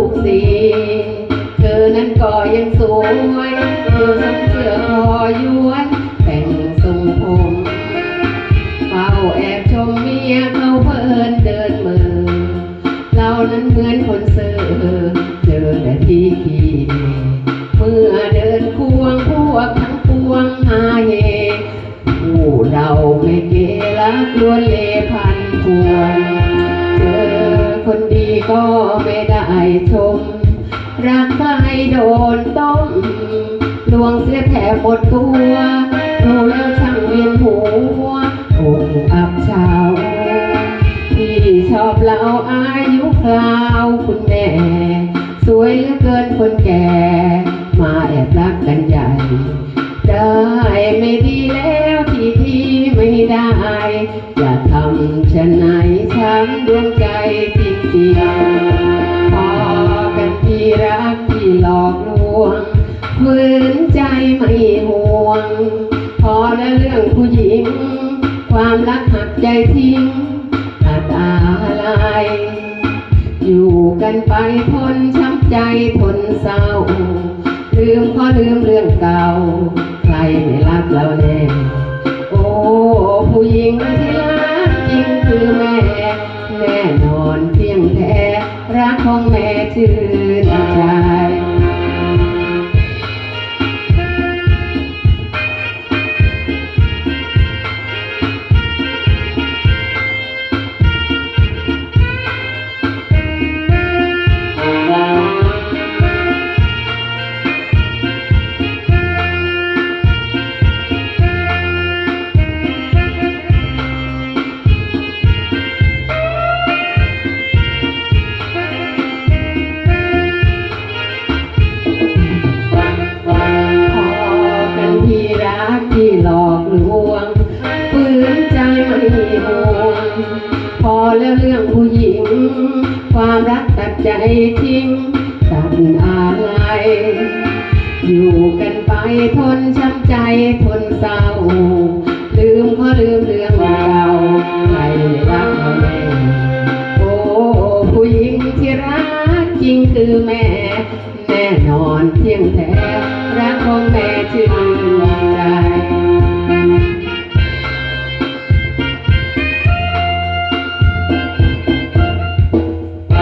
ูกสีเธอนั้นก็ยังสวยเธอสวมเสื้อคอยวนแต่งทรงผมเฝ้าแอบชมเมียเขาเพลินเดินมือเรานั้นเหมือนคนเซ่อเจอแต่ที่ขี้เมื่อเดินควงพวกทั้งปวงหาเฮผู้เราไม่เกลักลวนเล ก็ไม่ได้ชม รักใครโดนต้มลวงเสียแถบหมดตัวดูแล้วช่างเวียนหัวอกอับเฉาที่ชอบเราอายุคราวคุณแม่ สวยเหลือเกินคนแก่ มาแอบรักกันใหญ่ำฉันไหนช้ำดวงใจจริงๆพอกันที่รักที่หลอกลวงฝืนใจไม่ห่วง พอแล้วเรื่องผู้หญิง ความรักหักใจทิ้งตัดอะไรอยู่กันไปทนช้ำใจทนเศร้า ลืมขอลืมเรื่องเก่า ใครไม่รักเราแน่โอ้ผู้หญิงที่ พอแล้วเรื่องผู้หญิง ความรักตัดใจทิ้งตัดอะไรอยู่กันไปทนช้ำใจทนเศร้า ลืมขอลืมเรื่องเก่าใครรักเราแน่โอ้ผู้หญิงที่รักจริงคือแม่ แน่นอนเที่ยงแท้